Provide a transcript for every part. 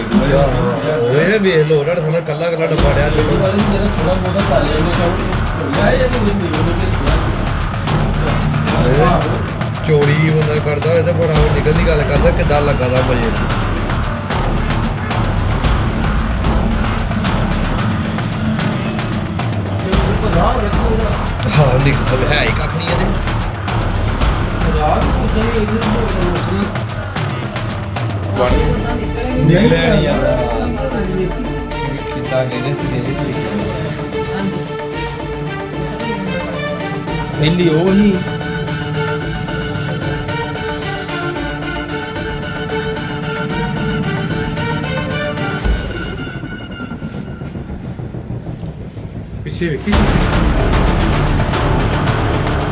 ਇਹ ਵੇਖ ਲੋ ਉਹਨਾਂ ਸਾਡਾ ਕੱਲਾ ਕੱਲਾ ਡੱਬਾ ਡਿਆ ਚਲੋ ਚੋਰੀ ਬੰਦਾ ਕਰਦਾ ਹੋਏ ਤੇ ਬੜਾ ਉਹ ਨਿਕਲ ਦੀ ਗੱਲ ਕਰਦਾ, ਕਿੱਦਾਂ ਲੱਗਾ ਦਾ ਮਜੇ ਹਾਂ, ਨਿਕਲ ਹੈ ਹੀ ਕੱਖ ਨਹੀਂ ਇਹਦੇ। ਨਿਕਲਿਆ ਨਹੀਂ ਯਾਰ ਕਿੱਦਾਂ ਕਹਿੰਦੇ ਸੀ ਪਹਿਲੀ ਉਹ ਹੀ ਪਿੱਛੇ ਵੇਖੀ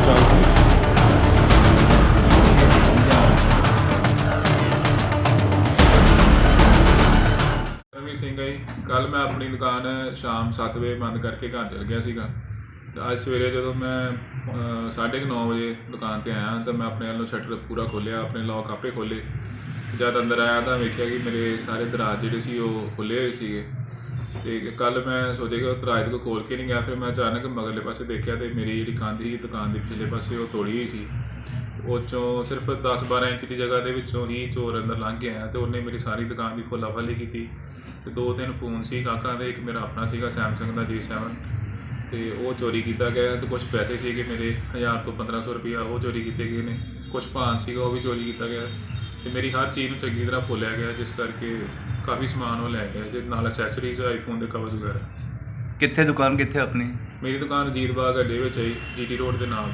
ਰਵੀ ਸਿੰਘ ਹੈ ਕੱਲ ਮੈਂ ਆਪਣੀ ਦੁਕਾਨ ਸ਼ਾਮ 7 ਵਜੇ ਬੰਦ ਕਰਕੇ ਘਰ ਚਲ ਗਿਆ ਸੀਗਾ। ਤੇ ਅੱਜ ਸਵੇਰੇ ਜਦੋਂ ਮੈਂ 9:30 ਵਜੇ ਦੁਕਾਨ ਤੇ ਆਇਆ, ਤਾਂ ਮੈਂ ਆਪਣੇ ਵੱਲੋਂ ਸ਼ਟਰ ਪੂਰਾ ਖੋਲ੍ਹਿਆ, ਆਪਣੇ ਲੌਕ ਆਪੇ ਖੋਲੇ ਜਦ ਅੰਦਰ ਆਇਆ ਤਾਂ ਵੇਖਿਆ ਕਿ ਮੇਰੇ ਸਾਰੇ ਦਰਾਜ ਜਿਹੜੇ ਸੀ ਉਹ ਖੁੱਲੇ ਹੋਏ ਸੀਗੇ। ਤੇ ਕੱਲ ਮੈਂ ਸੋਚਿਆ ਕਿ ਉਹ ਦਰਾਜ ਕੋ ਖੋਲ ਕੇ ਨਹੀਂ ਗਿਆ, ਫਿਰ ਮੈਂ ਅਚਾਨਕ ਮਗਰਲੇ ਪਾਸੇ ਦੇਖਿਆ ਤੇ ਮੇਰੀ ਜਿਹੜੀ ਕੰਧ ਸੀ, ਦੁਕਾਨ ਦੇ ਪਿਛਲੇ ਪਾਸੇ ਉਹ ਤੋੜੀ ਹੋਈ ਸੀ। ਉਹ ਚੋਂ ਸਿਰਫ 10-12 ਇੰਚ ਦੀ ਜਗ੍ਹਾ ਦੇ ਵਿੱਚੋਂ ਹੀ ਚੋਰ ਅੰਦਰ ਲੰਘ ਗਿਆ ਤੇ ਉਹਨੇ ਮੇਰੀ ਸਾਰੀ ਦੁਕਾਨ ਦੀ ਫੁੱਲਾਫਾਲੀ ਕੀਤੀ ਤੇ ਦੋ ਤਿੰਨ ਫੋਨ ਸੀ ਕਾਕਾਂ ਦੇ ਇੱਕ ਮੇਰਾ ਆਪਣਾ ਸੀਗਾ Samsung ਦਾ J7 ਤੇ ਉਹ ਚੋਰੀ ਕੀਤਾ ਗਿਆ ਤੇ ਕੁਝ ਪੈਸੇ ਸੀਗੇ ਮੇਰੇ 1000 ਤੋਂ 1500 ਰੁਪਇਆ ਉਹ ਚੋਰੀ ਕੀਤੇ ਗਏ ਨੇ। ਕੁਝ ਭਾਨ ਸੀਗਾ ਉਹ ਵੀ ਚੋਰੀ ਕੀਤਾ ਗਿਆ ਤੇ ਮੇਰੀ ਹਰ ਚੀਜ਼ ਨੂੰ ਚੰਗੀ ਤਰ੍ਹਾਂ ਫੋਲਿਆ ਗਿਆ ਜਿਸ ਕਰਕੇ ਕਾਫੀ ਸਮਾਨ ਉਹ ਲੈ ਗਿਆ ਜੇ ਨਾਲ ਅਸੈਸਰੀਜ਼ ਆਈਫੋਨ ਦੇ ਕਵਰਸ ਵਗੈਰਾ। ਕਿੱਥੇ ਦੁਕਾਨ ਕਿੱਥੇ ਆਪਣੀ? ਮੇਰੀ ਦੁਕਾਨ ਅਜੀਤ ਬਾਗ ਅੱਡੇ ਵਿੱਚ ਹੈ ਜੀਟੀ ਰੋਡ ਦੇ ਨਾਲ।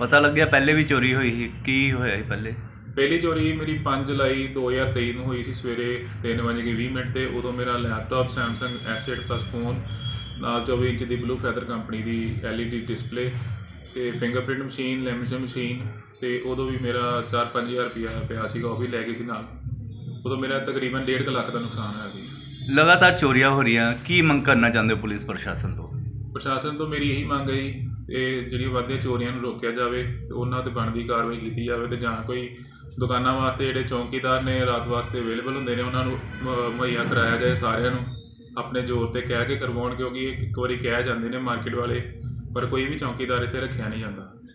ਪਤਾ ਲੱਗਿਆ ਪਹਿਲੇ ਵੀ ਚੋਰੀ ਹੋਈ ਸੀ ਕੀ ਹੋਇਆ ਸੀ ਪਹਿਲੇ? ਪਹਿਲੀ ਚੋਰੀ ਮੇਰੀ 5 ਜੁਲਾਈ 2023 ਨੂੰ ਹੋਈ ਸੀ ਸਵੇਰੇ 3:20 ਮਿੰਟ ਤੇ ਉਦੋਂ ਮੇਰਾ laptop Samsung S8 Plus phone ਨਾਲ 24 ਇੰਚ ਦੀ ਬਲੂ ਫੈਦਰ ਕੰਪਨੀ ਦੀ LED ਡਿਸਪਲੇ ਤੇ ਫਿੰਗਰਪ੍ਰਿੰਟ ਮਸ਼ੀਨ ਲੈਮੀਨੇਸ਼ਨ ਮਸ਼ੀਨ ਤੇ ਉਦੋਂ ਵੀ ਮੇਰਾ 4-5000 ਰੁਪਇਆ ਪਿਆ ਸੀਗਾ ਉਹ ਵੀ ਲੈ ਗਏ ਸੀ ਨਾਲ। ਉਦੋਂ ਮੇਰਾ ਤਕਰੀਬਨ 1.5 ਲੱਖ ਦਾ ਨੁਕਸਾਨ ਹੋਇਆ ਸੀ। ਲਗਾਤਾਰ ਚੋਰੀਆਂ ਹੋ ਰਹੀਆਂ ਕੀ ਮੰਗ ਕਰਨਾ ਚਾਹੁੰਦੇ ਹੋ ਪੁਲਿਸ ਪ੍ਰਸ਼ਾਸਨ ਤੋਂ? ਪ੍ਰਸ਼ਾਸਨ ਤੋਂ ਮੇਰੀ ਇਹੀ ਮੰਗ ਹੈ ਤੇ ਜਿਹੜੀ ਵੱਧਦੇ ਚੋਰੀਆਂ ਨੂੰ ਰੋਕਿਆ ਜਾਵੇ ਤੇ ਉਹਨਾਂ ਤੇ ਬਣਦੀ ਕਾਰਵਾਈ ਕੀਤੀ ਜਾਵੇ ਤੇ ਜਾਂ ਕੋਈ ਦੁਕਾਨਾਂ ਵਾਸਤੇ ਜਿਹੜੇ ਚੌਕੀਦਾਰ ਨੇ ਰਾਤ ਵਾਸਤੇ ਅਵੇਲੇਬਲ ਹੁੰਦੇ ਨੇ, ਉਹਨਾਂ ਨੂੰ ਮ- ਮੁਹੱਈਆ ਕਰਾਇਆ ਜਾਏ ਸਾਰਿਆਂ ਨੂੰ, ਆਪਣੇ ਜ਼ੋਰ ਤੇ ਕਹਿ ਕੇ ਕਰਵਾਉਣ ਕਿਉਂਕਿ ਇਹ ਇੱਕ ਵਾਰੀ ਕਹਿ ਜਾਂਦੇ ਨੇ ਮਾਰਕੀਟ ਵਾਲੇ, ਪਰ ਕੋਈ ਵੀ ਚੌਕੀਦਾਰ ਇੱਥੇ ਰੱਖਿਆ ਨਹੀਂ ਜਾਂਦਾ।